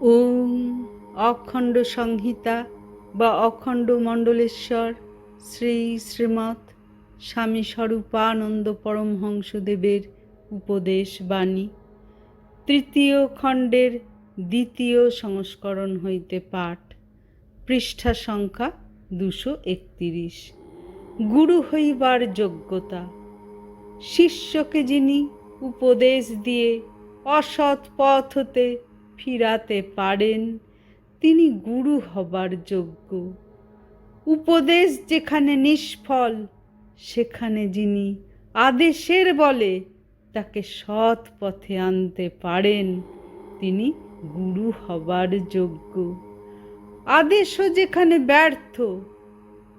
ওম অখণ্ড সংহিতা বা অখণ্ড মণ্ডলেশ্বর শ্রী শ্রীমৎ স্বামী স্বরূপানন্দ পরমহংসদেবের উপদেশ বাণী। তৃতীয় খণ্ডের দ্বিতীয় সংস্করণ হইতে পাঠ, পৃষ্ঠা সংখ্যা দুশো একতিরিশ। গুরু হইবার যোগ্যতা, শিষ্যকে যিনি উপদেশ দিয়ে অসৎ পথ হতে ফিরাতে পারেন, তিনি গুরু হবার যোগ্য। উপদেশ যেখানে নিষ্ফল, সেখানে যিনি আদেশের বলে, তাকে সৎ পথে আনতে পারেন, তিনি গুরু হবার যোগ্য। আদেশও যেখানে ব্যর্থ,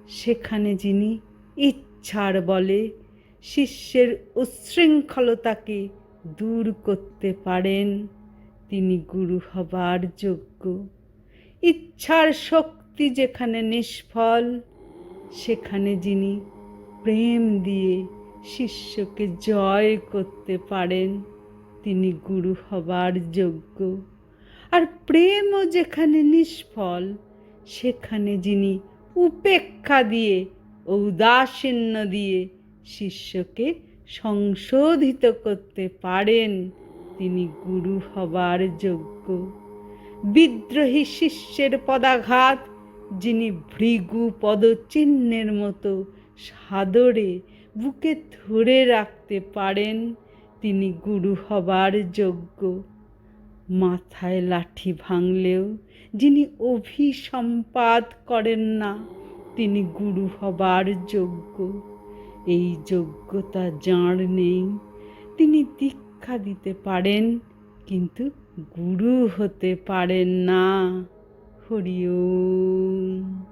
সেখানে যিনি ইচ্ছার বলে, শিষ্যের উচ্ছৃঙ্খলতাকে দূর করতে পারেন। তিনি গুরু হবার যোগ্য। ইচ্ছার শক্তি যেখানে নিষ্ফল, সেখানে যিনি প্রেম দিয়ে শিষ্যকে জয় করতে পারেন, তিনি গুরু হবার যোগ্য। আর প্রেমও যেখানে নিষ্ফল, সেখানে যিনি উপেক্ষা দিয়ে, ঔদাসীন্য দিয়ে শিষ্যকে সংশোধিত করতে পারেন। তিনি গুরু হবার যোগ্য। বিদ্রোহী শিষ্যের পদাঘাত, যিনি ভৃগু পদচিহ্নের মতো সাদরে বুকে ধরে রাখতে পারেন, তিনি গুরু হবার যোগ্য। মাথায় লাঠি ভাঙলেও যিনি অভিসম্পাদ করেন না, তিনি গুরু হবার যোগ্য। এই যোগ্যতা যাঁর নেই, তিনি দীক্ষা দিতে পারেন কিন্তু গুরু হতে পারেন না। হরি ওম।